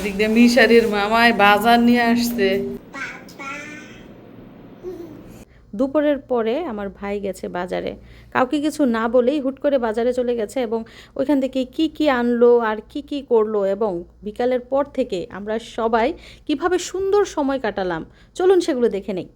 এদিক দিয়ে মিশারির মামায় বাজার নিয়ে আসছে। দুপুরের পরে আমার ভাই গেছে বাজারে। কাউকে কিছু না বলেই হুট করে বাজারে চলে গেছে এবং ওইখান থেকে কি কি আনলো আর কি কি করল এবং বিকালের পর থেকে আমরা সবাই কীভাবে সুন্দর সময় কাটালাম। চলুন সেগুলো দেখে নেই।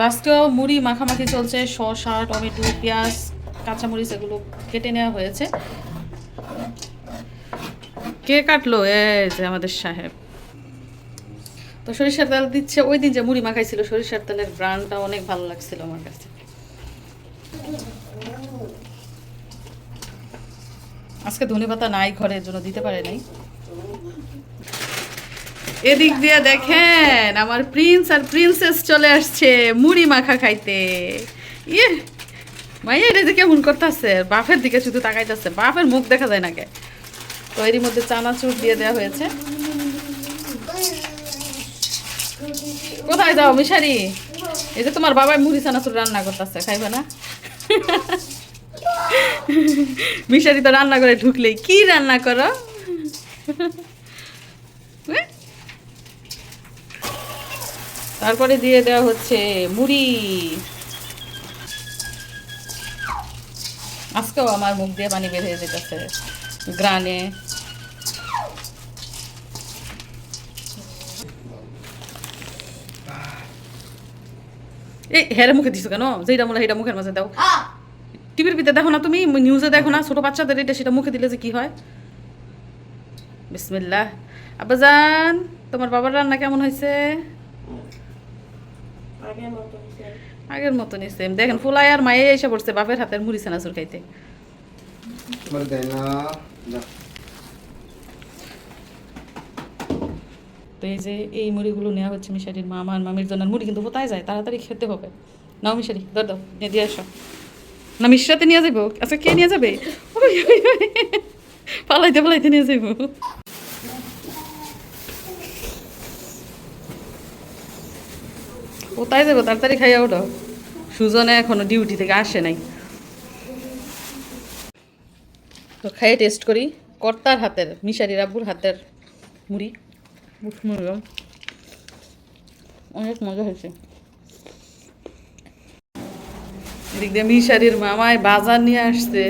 তো আজকেও মুড়ি মাখামাখি চলছে, শসা, টমেটো, পেঁয়াজ, কাঁচামরিচ এগুলো কেটে নেওয়া হয়েছে। কে কাটলো? এই যে আমাদের সাহেব। তো সরিষার তেল দিচ্ছে, ওই দিন যে মুড়ি মাখাইছিল, সরিষার তেলের ব্রান্ডটা অনেক ভালো লাগছিল আমার কাছে। আজকে ধনে পাতা নাই, ঘরের জন্য দিতে পারে নাই। এদিক দিয়ে দেখেন, আমার প্রিন্স আর প্রিন্সেস চলে আসছে মুড়ি মাখা খাইতে। ইয়ে মাইয়া, এটা যে কেমন করতেছে? বাপের দিকে শুধু তাকাইতেছে, বাপের মুখ দেখা যায় নাকি তো এরই মধ্যে চানাচুর দিয়ে দেওয়া হয়েছে। কোথায় যাও মিশারি? এই যে তোমার বাবাই মুড়ি চানাচুর রান্না করতেছে, খাইবে না? মিশারি তো রান্না করে ঢুকলেই কি রান্না করো হ্যাঁ? তারপরে দিয়ে দেওয়া হচ্ছে মুড়ি। আজকেও আমার মুখ দিয়ে পানি বের হয়ে যেতেছে গ্রানে এই হেরে মুখে দিছো কেন? যেটা বলে সেটা মুখের মাঝে দাও। টিভির ভিতরে দেখো না তুমি নিউজে দেখো না ছোট বাচ্চাদের এটা সেটা মুখে দিলে যে কি হয়? বিসমিল্লাহ। আব্বাজান তোমার বাবার রান্না কেমন হয়েছে? আগের মতনই সেম দেখেন ফুলাই আর মায়ে এসে পড়ছে বাপের হাতের মুড়ি চানাচুর খাইতে। বলে দেয় না তো এই যে এই মুড়িগুলো নেওয়া হচ্ছে মিশারির মামা আর মামির জন্য। মুড়ি কিন্তু কোথায় যায়? তাড়াতাড়ি খেতে হবে। নাও মিশারি ধর দাও নিয়ে দিয়ে আসো। না মিশ্রাতে নিয়ে যাব আচ্ছা কে নিয়ে যাবে। পালাইতে পালাইতে নিয়ে যাব কোথায় যাব তাড়াতাড়ি খাইয়া ওঠো সুজনে এখনও ডিউটি থেকে আসে নাই। তো খাইয়ে টেস্ট করি। কর্তার হাতের, মিশারি রাব্বুর হাতের মুড়ি। মজা। অনেক মজা হয়েছে। এদিক দিয়ে মিশারির মামায় বাজার নিয়ে আসছে।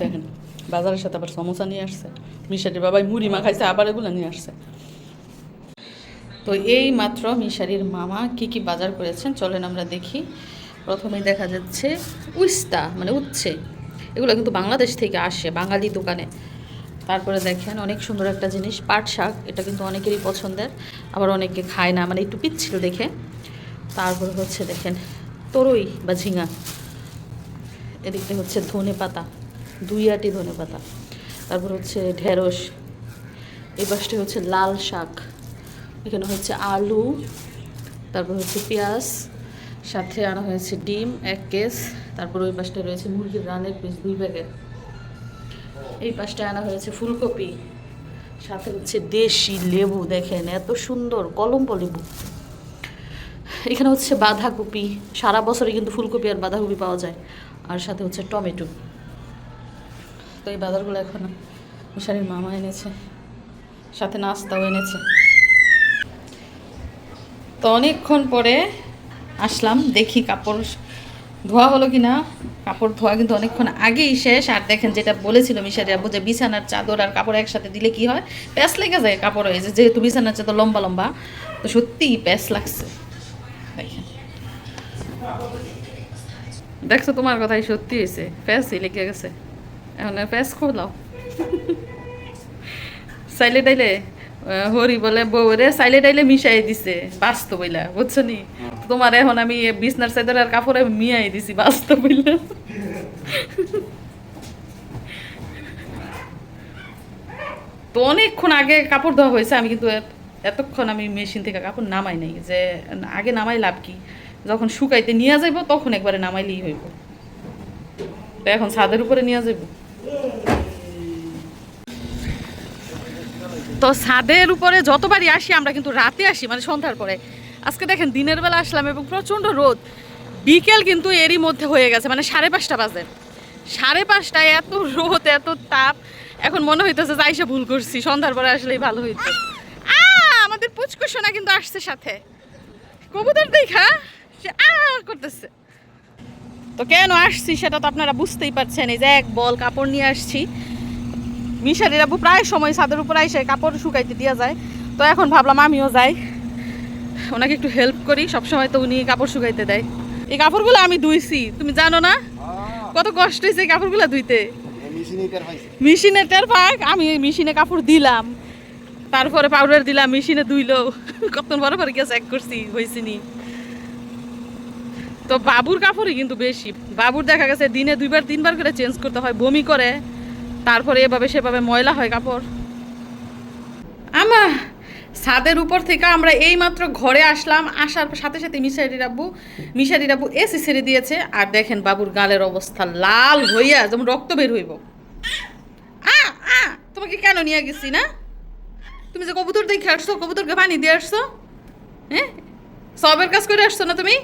দেখেন, বাজারের সাথে আবার সমোসা নিয়ে আসছে। মিশারির বাবাই মুড়ি মাখাইছে, আবার এগুলো নিয়ে আসছে। তো এই মাত্র মিশারির মামা কি কি বাজার করেছেন, চলেন আমরা দেখি। প্রথমেই দেখা যাচ্ছে উস্তা মানে উচ্ছে। এগুলো কিন্তু বাংলাদেশ থেকে আসে, বাঙালি দোকানে। তারপরে দেখেন, অনেক সুন্দর একটা জিনিস, পাট শাক, এটা কিন্তু অনেকেরই পছন্দের, আবার অনেকে খায় না মানে একটু পিচ্ছিল দেখে। তারপরে হচ্ছে দেখেন, তরই বা ঝিঙা। এদিকটা হচ্ছে ধনে পাতা, দুই আটি ধনে পাতা, তারপর হচ্ছে ঢেঁড়স, এই পাশটা হচ্ছে লাল শাক, এখানে হচ্ছে আলু, তারপর হচ্ছে পেঁয়াজ, সাথে আনা হয়েছে ডিম এক কেস, তারপর ওই পাশটা রয়েছে মুরগির রানের পিস দুই প্যাকেট, এই পাশটায় আনা হয়েছে ফুলকপি, সাথে হচ্ছে দেশি লেবু, দেখেন এত সুন্দর কলম্ব লেবু। এখানে হচ্ছে বাঁধাকপি, সারা বছরই কিন্তু ফুলকপি আর বাঁধাকপি পাওয়া যায়। আর সাথে হচ্ছে টমেটো। তো এই বাজারগুলো এখন মিশারির মামা এনেছে, সাথে নাস্তাও এনেছে। তো অনেকক্ষণ পরে আসলাম, দেখি কাপড় ধোয়া হলো কি না কাপড় ধোয়া কিন্তু অনেকক্ষণ আগেই শেষ। আর দেখেন যেটা বলেছিল মিশারি আব্বু যে বিছানার চাদর আর কাপড় একসাথে দিলে কি হয়? প্যাস লেগে যায় কাপড়। হয়েছে যেহেতু বিছানার চাদর লম্বা লম্বা, তো সত্যিই প্যাস লাগছে। দেখছ তোমার কথাই সত্যি হয়েছে। ফ্যাসই লেগে গেছে। এখন ফ্যাস খোলাও সাইলে টাইলে হরি বলে বউরে সাইলে টাইলে মিশাই দিছে বাস্তব বইলা বুঝছ নি? তোমার এখন আমি বিছনার চাদর আর কাপড়ে মিয়াই দিছি বাস্তব বইলা তো অনেকক্ষণ আগে কাপড় ধোয়া হয়েছে আমি কিন্তু এতক্ষণ আমি মেশিন থেকে কাপড় নামাই নাই যে আগে নামাই লাভ কি? যখন শুকাইতে নিয়ে যাইব, তখন একবারে নামাইলেই হইব। তো এখন ছাদের উপরে নিয়ে যাইব। তো ছাদের উপরে যতবারই আসি, আমরা কিন্তু রাতে আসি মানে সন্ধ্যার পরে। আজকে দেখেন, দিনের বেলা আসলাম এবং প্রচণ্ড রোদ। বিকেল কিন্তু এরই মধ্যে হয়ে গেছে মানে সাড়ে পাঁচটা বাজে। সাড়ে পাঁচটায় এত রোদ, এত তাপ। এখন মনে হইতেছে যে আইসা ভুল করছি, সন্ধ্যার পরে আসলেই ভালো হইতো। আমাদের পুচকুসোনা কিন্তু আসছে সাথে। কবুতর দেখা সে আ করতেছে। তো কেন আসছি সেটা তো আপনারা বুঝতেই পারছেন এই যে এক বল কাপড় নিয়ে আসছি। মিশারির আবু প্রায় সময় ছাদের উপর এসে কাপড় শুকাইতে দেওয়া যায়। তো এখন ভাবলাম আমিও যাই। ওনাকে একটু হেল্প করি সবসময় তো উনি কাপড় শুকাইতে দেয়। এই কাপড়গুলো আমি ধুইছি তুমি জানো না? কত কষ্ট হয়েছে এই কাপড়গুলো ধুইতে। মেশিনে টের পাক আমি মেশিনে কাপড় দিলাম। তারপরে পাউডার দিলাম মেশিনে ধুইলো। কত বড় বড় গিয়ে চেক করছি হয়েছে নি। তো বাবুর কাপড়ই কিন্তু বেশি। বাবুর দেখা গেছে দিনে দুইবার, তিনবার করে চেঞ্জ করতে হয়, বমি করে, তারপরে এভাবে সেভাবে ময়লা হয় কাপড়। আমা, ছাদের উপর থেকে আমরা এই মাত্র ঘরে আসলাম, আসার সাথে সাথে মিশারি রাব্বু মিশারি রাব্বু এসি ছেড়ে দিয়েছে। আর দেখেন বাবুর গালের অবস্থা লাল হইয়া, যেমন রক্ত বের হইব। তোমাকে কেন নিয়ে গেছি না? তুমি যে কবুতর দেখে আসছো, কবুতরকে পানি দিয়ে আসছো? হ্যাঁ? সবের কাজ করে আসছো না তুমি?